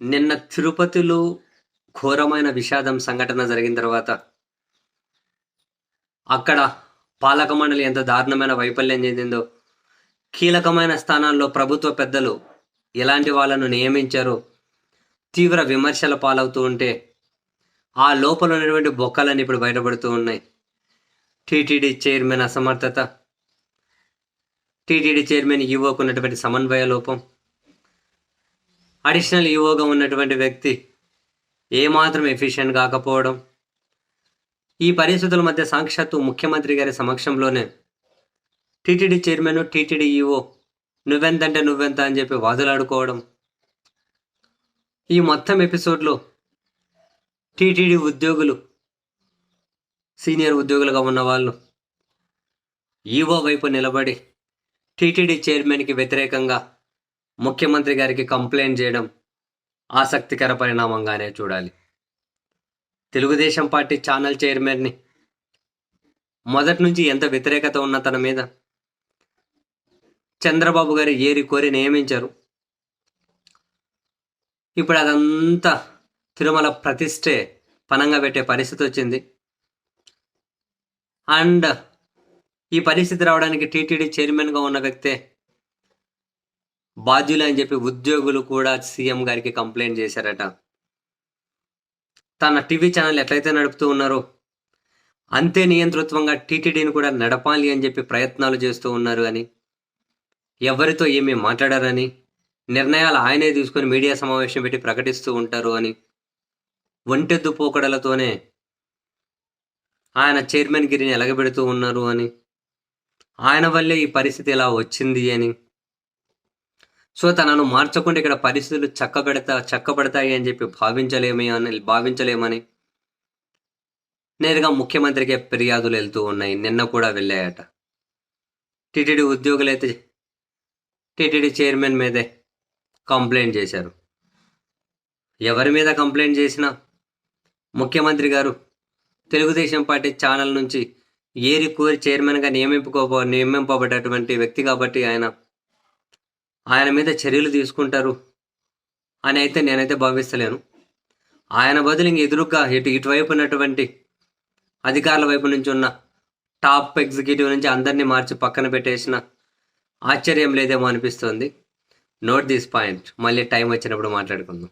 నిన్న తిరుపతిలో ఘోరమైన విషాదం సంఘటన జరిగిన తర్వాత అక్కడ పాలక మండలి ఎంత దారుణమైన వైఫల్యం చెందిందో కీలకమైన స్థానాల్లో ప్రభుత్వ పెద్దలు ఎలాంటి వాళ్ళను నియమించారో తీవ్ర విమర్శల పాలవుతూ ఉంటే ఆ లోపల ఉన్నటువంటి బొక్కలన్నీ ఇప్పుడు బయటపడుతూ ఉన్నాయి. టీటీడీ చైర్మన్ అసమర్థత టీటీడీ చైర్మన్ ఈవోకు ఉన్నటువంటి సమన్వయ లోపం అడిషనల్ ఈవోగా ఉన్నటువంటి వ్యక్తి ఏమాత్రం ఎఫిషియెంట్ కాకపోవడం ఈ పరిస్థితుల మధ్య సాక్షాత్తు ముఖ్యమంత్రి గారి సమక్షంలోనే టీటీడీ చైర్మన్ టీటీడీ ఈవో నువ్వెంతంటే నువ్వెంత అని చెప్పి వాదులాడుకోవడం. ఈ మొత్తం ఎపిసోడ్లో టీటీడీ ఉద్యోగులు సీనియర్ ఉద్యోగులుగా ఉన్న వాళ్ళు ఈవో వైపు నిలబడి టీటీడీ చైర్మన్కి వ్యతిరేకంగా ముఖ్యమంత్రి గారికి కంప్లైంట్ చేయడం ఆసక్తికర పరిణామంగానే చూడాలి. తెలుగుదేశం పార్టీ ఛానల్ చైర్మన్ని మొదటి నుంచి ఎంత వ్యతిరేకత ఉన్న తన మీద చంద్రబాబు గారు ఏరి కోరి నియమించారు. ఇప్పుడు అదంతా తిరుమల ప్రతిష్టే పనంగా పెట్టే పరిస్థితి వచ్చింది. అండ్ ఈ పరిస్థితి రావడానికి టీటీడీ చైర్మన్గా ఉన్న వ్యక్తే బాధ్యులు అని చెప్పి ఉద్యోగులు కూడా సీఎం గారికి కంప్లైంట్ చేశారట. తన టీవీ ఛానల్ ఎట్లయితే నడుపుతూ ఉన్నారో అంతే నియంతృత్వంగా టీటీడీని కూడా నడపాలి అని చెప్పి ప్రయత్నాలు చేస్తూ ఉన్నారు అని ఎవరితో ఏమీ మాట్లాడారని నిర్ణయాలు ఆయనే తీసుకొని మీడియా సమావేశం పెట్టి ప్రకటిస్తూ ఉంటారు అని ఒంటెద్దు పోకడలతోనే ఆయన చైర్మన్ గిరిని ఎలగబెడుతూ ఉన్నారు అని ఆయన వల్లే ఈ పరిస్థితి ఇలా వచ్చింది అని సో తనను మార్చకుండా ఇక్కడ పరిస్థితులు చక్కబెడతా చక్కబడతాయి అని చెప్పి భావించలేమే అని భావించలేమని నేరుగా ముఖ్యమంత్రికే ఫిర్యాదులు వెళ్తూ ఉన్నాయి. నిన్న కూడా వెళ్ళాయట. టీటీడీ ఉద్యోగులైతే టీటీడీ చైర్మన్ మీదే కంప్లైంట్ చేశారు. ఎవరి మీద కంప్లైంట్ చేసినా ముఖ్యమంత్రి గారు తెలుగుదేశం పార్టీ ఛానల్ నుంచి ఏరి కోరి చైర్మన్గా నియమింపుకో నియమింపబడేటువంటి వ్యక్తి కాబట్టి ఆయన ఆయన మీద చర్యలు తీసుకుంటారు అని అయితే నేనైతే భావిస్తలేను. ఆయన బదులు ఇంక ఎదురుగా ఇటు ఇటువైపు ఉన్నటువంటి అధికారుల వైపు నుంచి ఉన్న టాప్ ఎగ్జిక్యూటివ్ నుంచి అందరినీ మార్చి పక్కన పెట్టేసిన ఆశ్చర్యం లేదేమో అనిపిస్తుంది. నోట్ దిస్ పాయింట్ మళ్ళీ టైం వచ్చినప్పుడు మాట్లాడుకుందాం.